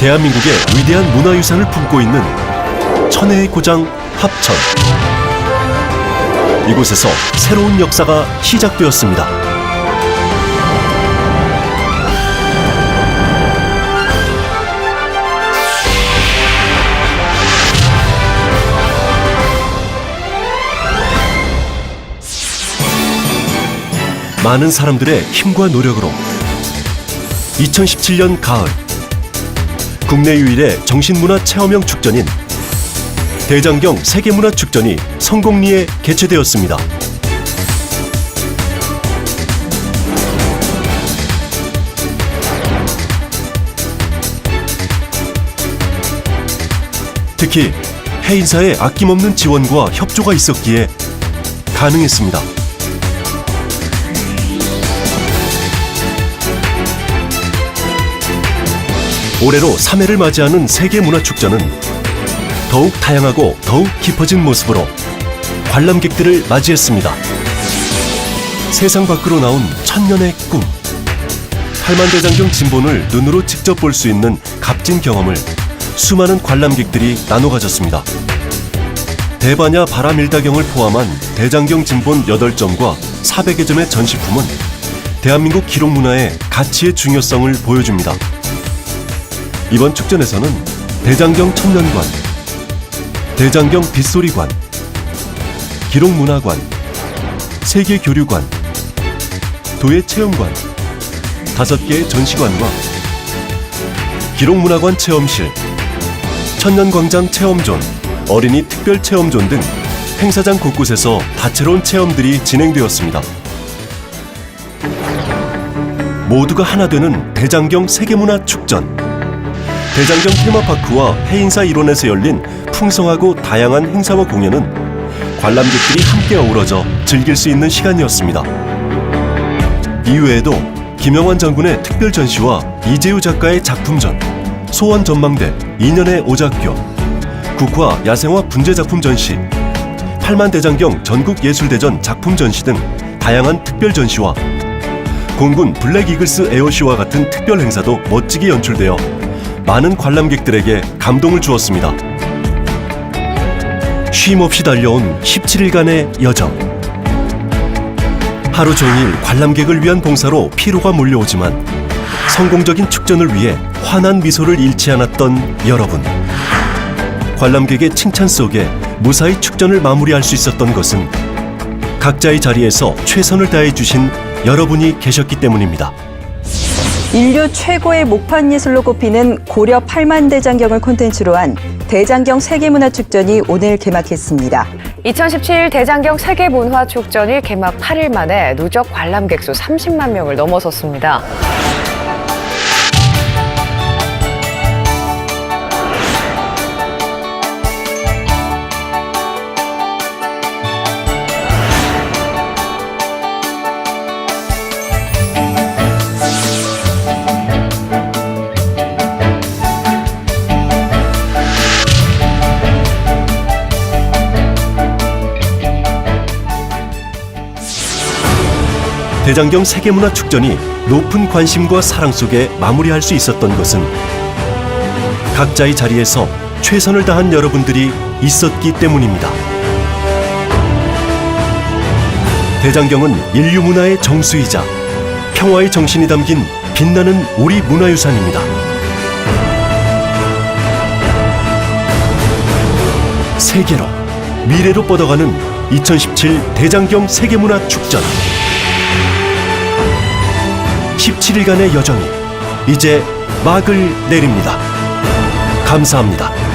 대한민국의 위대한 문화유산을 품고 있는 천혜의 고장 합천. 이곳에서 새로운 역사가 시작되었습니다. 많은 사람들의 힘과 노력으로 2017년 가을 국내 유일의 정신문화 체험형 축전인 대장경 세계문화축전이 성공리에 개최되었습니다. 특히 해인사의 아낌없는 지원과 협조가 있었기에 가능했습니다. 올해로 3회를 맞이하는 세계문화축전은 더욱 다양하고 더욱 깊어진 모습으로 관람객들을 맞이했습니다. 세상 밖으로 나온 천년의 꿈. 팔만대장경 진본을 눈으로 직접 볼 수 있는 값진 경험을 수많은 관람객들이 나눠 가졌습니다. 대반야 바라밀다경을 포함한 대장경 진본 8점과 400여 점의 전시품은 대한민국 기록 문화의 가치의 중요성을 보여줍니다. 이번 축전에서는 대장경 천년관, 대장경 빗소리관, 기록문화관, 세계교류관, 도예체험관, 다섯 개의 전시관과 기록문화관 체험실, 천년광장 체험존, 어린이 특별 체험존 등 행사장 곳곳에서 다채로운 체험들이 진행되었습니다. 모두가 하나 되는 대장경 세계문화 축전. 대장경 테마파크와 해인사 일원에서 열린 풍성하고 다양한 행사와 공연은 관람객들이 함께 어우러져 즐길 수 있는 시간이었습니다. 이외에도 김영환 장군의 특별 전시와 이재우 작가의 작품전, 소원 전망대, 인연의 오작교, 국화 야생화 분재 작품 전시, 팔만대장경 전국 예술대전 작품 전시 등 다양한 특별 전시와 공군 블랙 이글스 에어쇼와 같은 특별 행사도 멋지게 연출되어 많은 관람객들에게 감동을 주었습니다. 쉼 없이 달려온 17일간의 여정. 하루 종일 관람객을 위한 봉사로 피로가 몰려오지만 성공적인 축전을 위해 환한 미소를 잃지 않았던 여러분. 관람객의 칭찬 속에 무사히 축전을 마무리할 수 있었던 것은 각자의 자리에서 최선을 다해 주신 여러분이 계셨기 때문입니다. 인류 최고의 목판 예술로 꼽히는 고려 팔만대장경을 콘텐츠로 한 대장경 세계문화축전이 오늘 개막했습니다. 2017 대장경 세계문화축전이 개막 8일 만에 누적 관람객 수 30만 명을 넘어섰습니다. 대장경 세계문화 축전이 높은 관심과 사랑 속에 마무리할 수 있었던 것은 각자의 자리에서 최선을 다한 여러분들이 있었기 때문입니다. 대장경은 인류 문화의 정수이자 평화의 정신이 담긴 빛나는 우리 문화유산입니다. 세계로 미래로 뻗어가는 2017 대장경 세계문화 축전. 17일간의 여정이 이제 막을 내립니다. 감사합니다.